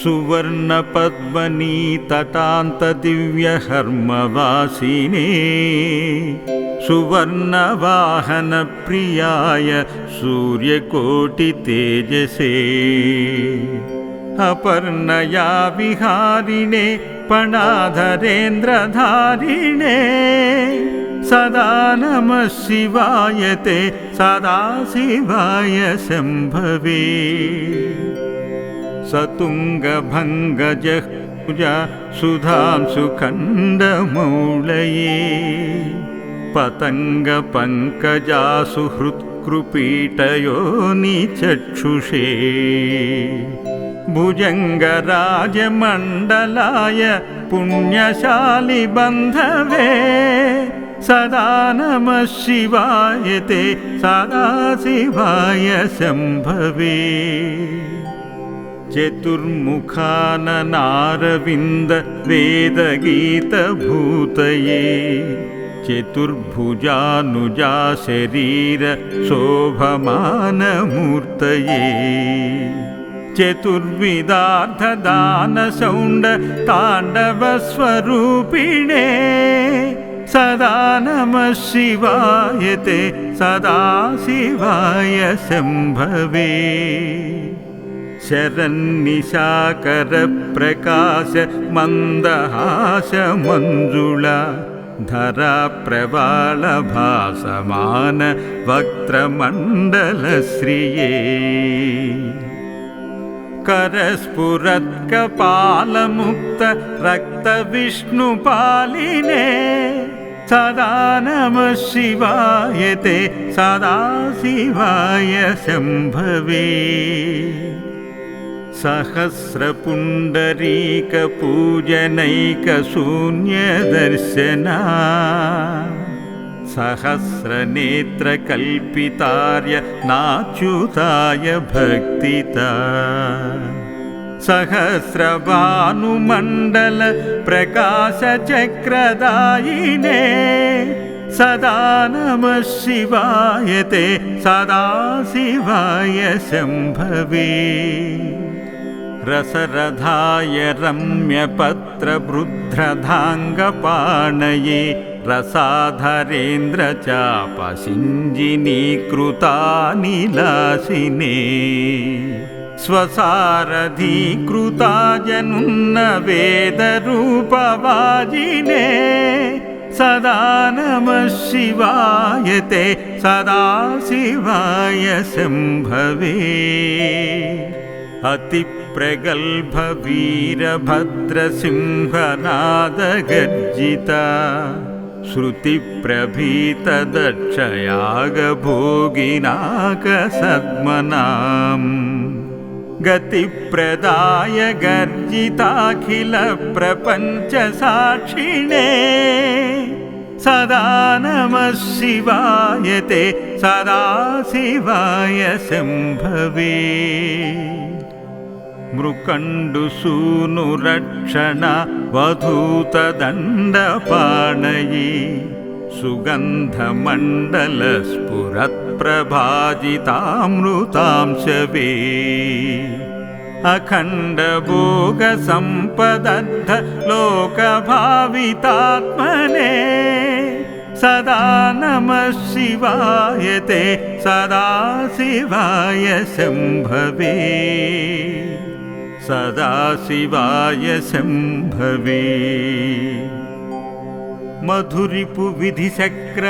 सुवर्णपद्मनीतटान्तदिव्यहर्मवासिने सुवर्णवाहनप्रियाय सूर्यकोटितेजसे अपर्णया विहारिणे पणाधरेन्द्रधारिणे सदा नमः शिवाय ते सदा शिवाय शम्भवे सतुङ्गभङ्गजः सुधां सुखण्डमौळये पतङ्गपङ्कजासु हृत्कृपीटयो निचक्षुषे भुजङ्गराजमण्डलाय पुण्यशालिबन्धवे। सदा नमः शिवाय ते सदा शिवाय शम्भवे चतुर्मुखाननारविन्द वेदगीतभूतये चतुर्भुजानुजा शरीर शोभमानमूर्तये चतुर्विदार्थदानसौण्ड ताण्डवस्वरूपिणे सदा नमः शिवाय ते सदा शिवाय शम्भवे शरन्निशाकरप्रकाश मन्दहासमञ्जुळा धराप्रवालभासमान वक्त्रमण्डलश्रिये करस्फुरत्कपालमुक्त रक्तविष्णुपालिने सदा नमः शिवाय ते सदा शिवाय शम्भवे सहस्रपुण्डरीकपूजनैकशून्यदर्शना। सहस्रनेत्रकल्पितार्य नाच्युताय भक्तिता। सहस्रभानुमण्डल प्रकाशचक्रदायिने सदा नमः शिवाय ते सदा शिवाय शम्भवे रसरधाय रम्यपत्रवृद्ध्रधाङ्गपाणये रसाधरेन्द्रचापसिञ्जिनीकृतानिलासिने स्वसारथीकृता जनुन्न वेदरूपवाजिने सदा नमः शिवाय ते सदा शिवाय शम्भवे अतिप्रगल्भवीरभद्रसिंहनादगर्जिता श्रुतिप्रभीतदक्षयागभोगिनाकसद्मनाम्। गतिप्रदाय गर्जिताखिलप्रपञ्चसाक्षिणे सदा नमः शिवाय ते सदा शिवाय शम्भवे मृकण्डुसूनुरक्षण वधूतदण्डपाणये सुगन्धमण्डलस्फुरत्प्रभाजितामृतांशवे अखण्डभोगसम्पदद्ध लोकभावितात्मने सदा नमः शिवाय ते सदा शिवाय शम्भवे सदा शिवाय शम्भवे। मधुरिपुविधिचक्र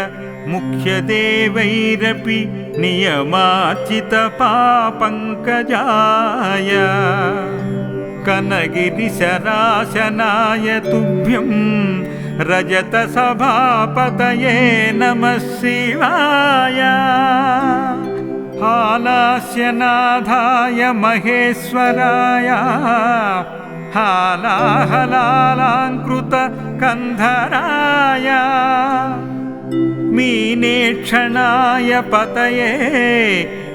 मुख्यदेवैरपि नियमाचितपापङ्कजाय कनगिरिशराशनाय तुभ्यं रजतसभापतये नमः शिवाय हालास्यनाथाय महेश्वराय हालाहलालाङ्कृतकन्धराय मीनेक्षणाय पतये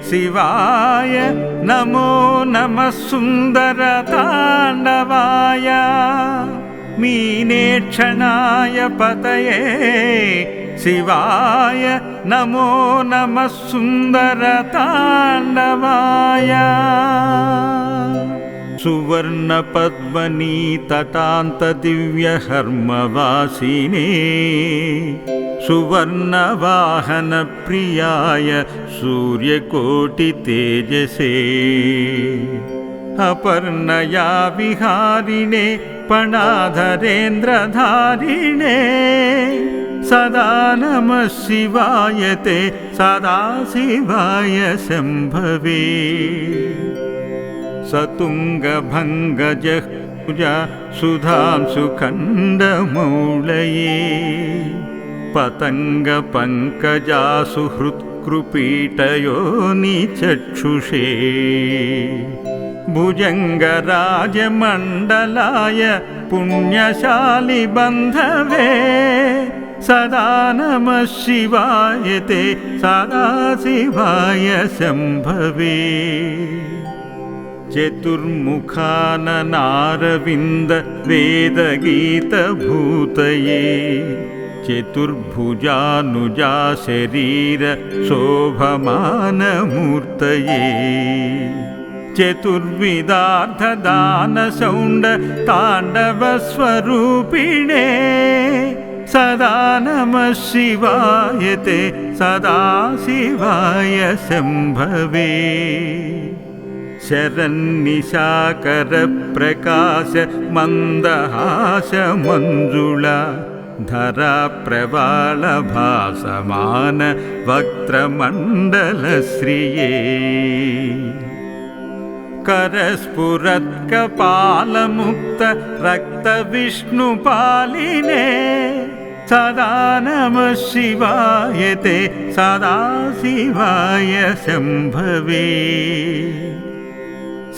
शिवाय नमो नमः सुन्दरताण्डवाय मीनेक्षणाय पतये शिवाय नमो नमः सुन्दरताण्डवाय। सुवर्णपद्मनीतटान्तदिव्यहर्मवासिने सुवर्णवाहनप्रियाय सूर्यकोटितेजसे अपर्णया विहारिणे पणाधरेन्द्रधारिणे सदा नमः शिवाय ते सदा शिवाय शम्भवे। सतुङ्गभङ्गजहुजा सुधांशुखण्डमौळये पतङ्गपङ्कजासु हृत्कृपीटयो निचक्षुषे भुजङ्गराजमण्डलाय पुण्यशालिबन्धवे सदा नमः शिवाय ते सदा शिवाय शम्भवे। चतुर्मुखाननारविन्द वेदगीतभूतये। चतुर्भुजानुजा शरीर शोभमानमूर्तये। चतुर्विदार्थदानसौण्ड ताण्डवस्वरूपिणे सदा नमः शिवाय ते सदा शिवाय शम्भवे। शरन्निशाकरप्रकाश मन्दहास मञ्जुळा धराप्रवालभासमान वक्त्रमण्डलश्रिये करस्फुरत्कपालमुक्त रक्तविष्णुपालिने सदा नमः शिवाय ते सदा शिवाय शम्भवे।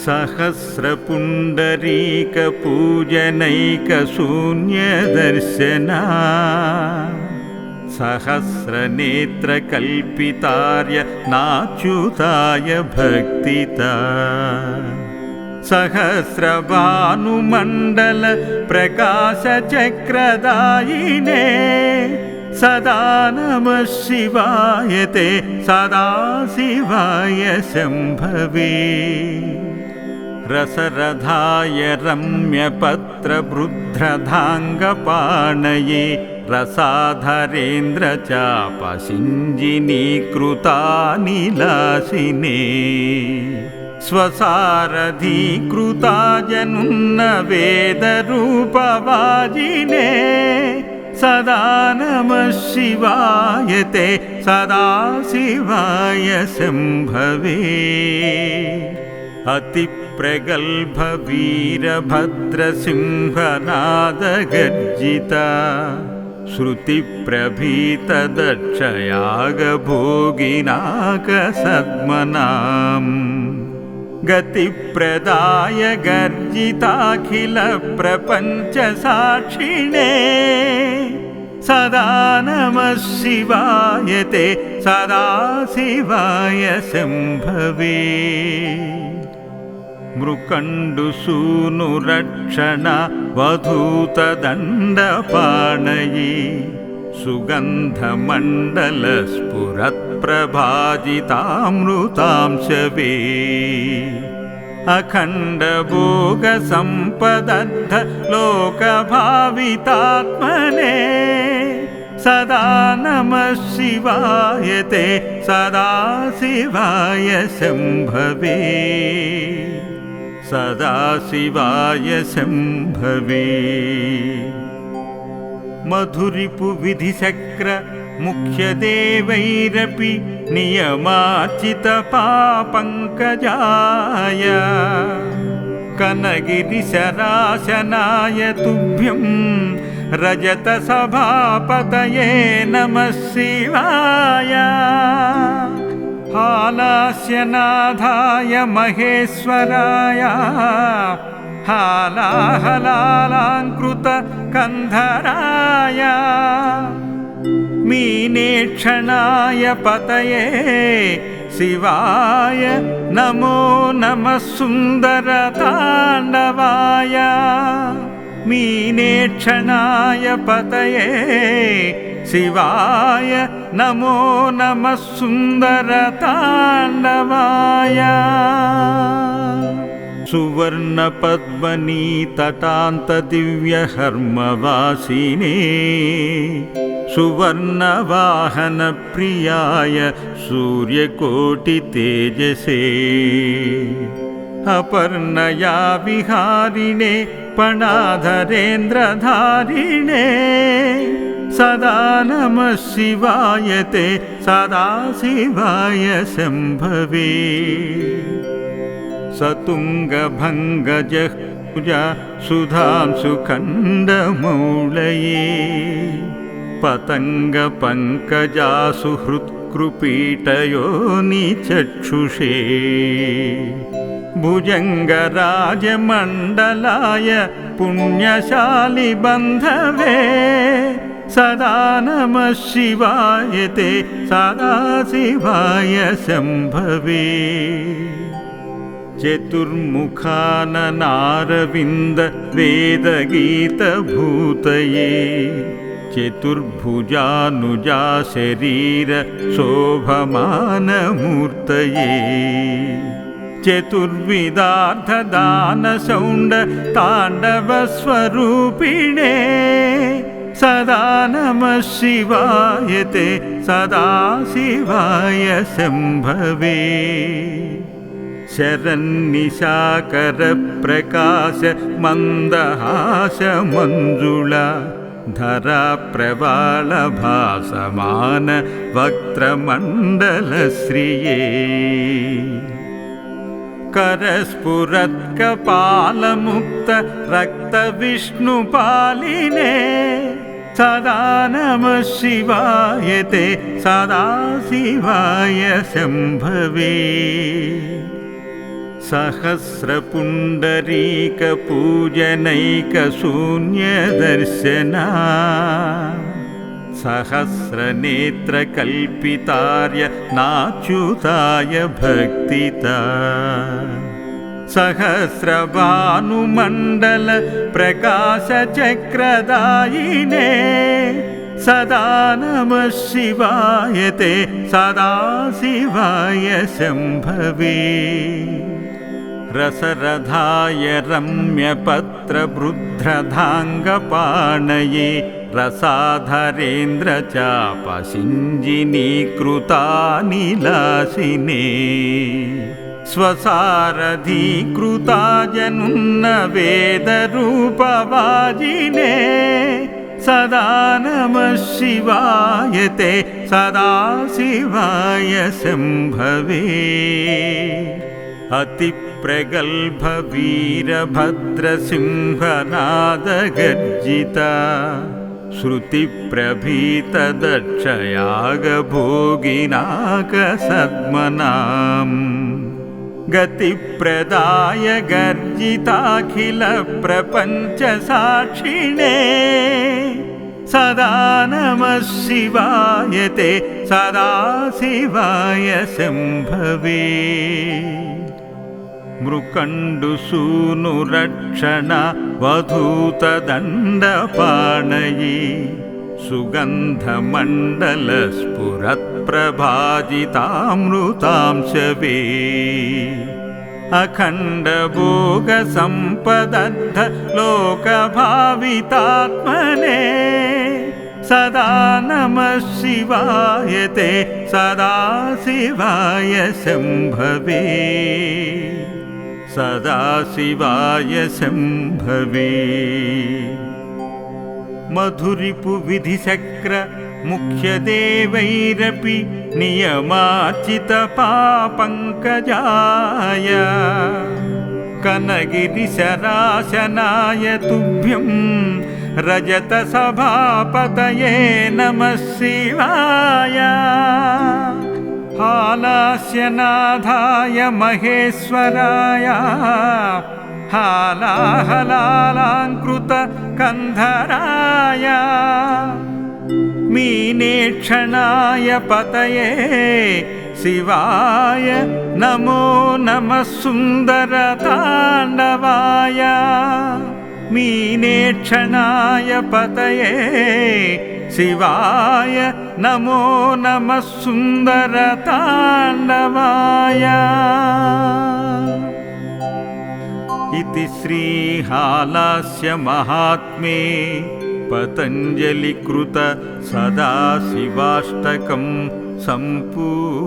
सहस्रपुण्डरीकपूजनैकशून्यदर्शना सहस्रनेत्रकल्पितार्य नाच्युताय भक्तिता। सहस्रभानुमण्डल प्रकाशचक्रदायिने सदा नमः शिवाय ते सदा शिवाय शम्भवे। रसरथाय रम्यपत्रवृद्ध्रधाङ्गपाणये रसाधरेन्द्रचापसिञ्जिनीकृतानिलासिने स्वसारथीकृता जनुन्न वेदरूपवाजिने सदा नमः शिवाय ते सदा शिवाय शम्भवे। अतिप्रगल्भवीरभद्रसिंहनादगर्जिता श्रुतिप्रभीतदक्षयागभोगिनाकसद्मनाम्। गतिप्रदाय गर्जिताखिलप्रपञ्चसाक्षिणे। सदा नमः शिवाय ते सदा शिवाय शम्भवे। मृकण्डुसूनुरक्षण वधूतदण्डपाणये सुगन्धमण्डलस्फुरत्प्रभाजितामृतांशवे। अखण्डभोगसम्पदद्ध लोकभावितात्मने सदा नमः शिवाय ते सदा शिवाय शम्भवे सदा शिवाय शम्भवे मधुरिपुविधिचक्र मुख्यदेवैरपि नियमार्चितपापङ्कजाय कनगिरिशराशनाय तुभ्यं रजतसभापतये नमः शिवाय हालास्यनाथाय महेश्वराय हालाहलालाङ्कृतकन्धराय मीनेक्षणाय पतये शिवाय नमो नमः सुन्दरताण्डवाय मीनेक्षणाय पतये शिवाय नमो नमः सुन्दरताण्डवाय। सुवर्णपद्मनीतटान्तदिव्यहर्मवासिने सुवर्णवाहनप्रियाय सूर्यकोटितेजसे अपर्णया विहारिणे पणाधरेन्द्रधारिणे सदा नमः शिवाय ते सदा शिवाय शम्भवे। सतुङ्गभङ्गजः पूजा सुधांशुखण्डमौळये पतङ्गपङ्कजासु हृत्कृपीटयोनिचक्षुषे भुजङ्गराजमण्डलाय पुण्यशालि बन्धवे सदा नमः शिवाय ते सदा शिवाय शम्भवे। चतुर्मुखाननारविन्द वेदगीतभूतये चतुर्भुजानुजा शरीर शोभमानमूर्तये। चतुर्विदार्थदानसौण्ड ताण्डवस्वरूपिणे सदा नमः शिवाय ते सदा शिवाय शम्भवे। शरन्निशाकरप्रकाश धराप्रवालभासमान वक्त्रमण्डलश्रिये। करस्फुरत्कपालमुक्त रक्तविष्णुपालिने सदा नमः शिवाय ते सदा शिवाय शम्भवे। सहस्रपुण्डरीकपूजनैकशून्यदर्शना। सहस्रनेत्रकल्पितार्य नाच्युताय भक्तिता सहस्रभानुमण्डल प्रकाशचक्रदायिने सदा नमः शिवाय ते सदा शिवाय शम्भवे। रसरथाय रम्यपत्रवृद्ध्रधाङ्गपाणये रसाधरेन्द्रचापसिञ्जिनीकृतानिलासिने स्वसारथीकृता जनुन्न वेदरूपवाजिने सदा नमः शिवाय ते सदा शिवाय शम्भवे। अतिप्रगल्भवीरभद्रसिंहनादगर्जिता श्रुतिप्रभीतदक्षयागभोगिनाकसद्मनाम् गतिप्रदाय गर्जिताखिलप्रपञ्चसाक्षिणे। सदा नमः शिवाय ते सदा शिवाय शम्भवे। मृकण्डुसूनुरक्षण वधूतदण्डपाणये सुगन्धमण्डलस्फुरत्प्रभाजितामृतांशवे अखण्डभोगसम्पदद्ध लोकभावितात्मने सदा नमः शिवाय ते सदा शिवाय शम्भवे। सदा शिवाय शम्भवे मधुरिपुविधिचक्र मुख्यदेवैरपि नियमार्चितपापङ्कजाय कनगिरिशराशनाय तुभ्यं रजतसभापतये नमः शिवाय। हालास्यनाथाय महेश्वराय हालाहलालाङ्कृतकन्धराय मीनेक्षणाय पतये शिवाय नमो नमः सुन्दरताण्डवाय। मीनेक्षणाय पतये शिवाय नमो नमः सुन्दरताण्डवाय इति श्रीहालास्यमहात्म्ये पतञ्जलिकृत सदाशिवाष्टकं सम्पूर्णम्